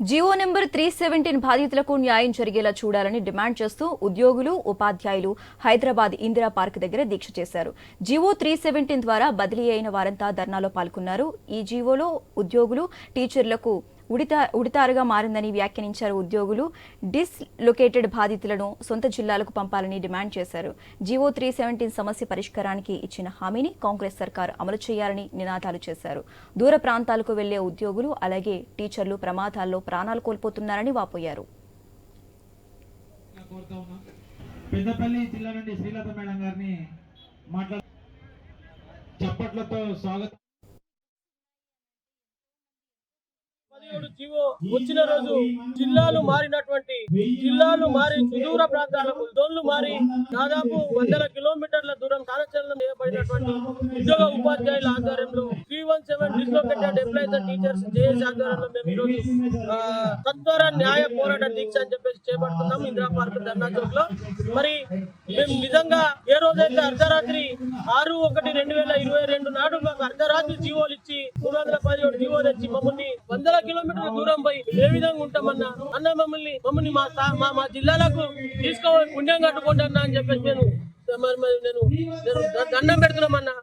Jio number three seventeen బాధితులకు న్యాయం జరిగేలా చూడాలని డిమాండ్ చేస్తూ ఉద్యోగులు ఉపాధ్యాయులు హైదరాబాద్ ఇందిరా పార్క్ దగ్గర దీక్ష చేశారు. జివో త్రీ సెవెంటీన్ ద్వారా బదిలీ అయిన వారంతా ధర్నాలో పాల్గొన్నారు. ఈ జీవోలో ఉద్యోగులు టీచర్లకు ఉడితా ఉడితారుగా మారిందని వ్యాఖ్యానించారు ఉద్యోగులు. డిస్లొకేటెడ్ బాధితులను సొంత జిల్లాలకు పంపాలని డిమాండ్ చేశారు. జీవో త్రీ సెవెంటీన్ సమస్య పరిష్కారానికి ఇచ్చిన హామీని కాంగ్రెస్ సర్కార్ అమలు చేయాలని నినాదాలు చేశారు. దూర ప్రాంతాలకు వెళ్ళే ఉద్యోగులు అలాగే టీచర్లు ప్రమాదాల్లో ప్రాణాలు కోల్పోతున్నారని వాపోయారు. పెద్దపల్లి జిల్లా నుండి శ్రీలత మేడం గారిని మాట్లాడ చప్పట్లతో స్వాగతం. పదిహేడు జీవో వచ్చిన రోజు జిల్లాలు మారినటువంటి జిల్లాలు మారి సుదూర ప్రాంతాలకు జోన్లు మారి దాదాపు వందల కిలో ఉద్యోగ ఉపాధ్యాయుల ఆధ్వర్యంలో three one seven dislocated employees teachers JS ఆధ్వర్యంలో మేము ఈరోజు తత్వర న్యాయ పోరాట దీక్ష అని చెప్పేసి చేపడుతున్నాం ఇందిరా పార్క్ ధర్నా చౌక్లో మరి మేము నిజంగా ఏ రోజైతే అర్ధరాత్రి ఆరు ఒకటి రెండు వేల ఇరవై రెండు నాడు మాకు అర్ధరాత్రి జీవోలు ఇచ్చి మూడు వందల పదిహేడు జీవో తెచ్చి మమ్మల్ని వందల కిలోమీటర్ల దూరం పోయి ఏ విధంగా ఉంటామన్నా అన్న మమ్మల్ని మమ్మల్ని మా మా జిల్లాలకు తీసుకోవాలి పుణ్యం కట్టుకోండి అని చెప్పేసి నేను మరి మరి నేను నేను దండం పెడుతున్నామన్నా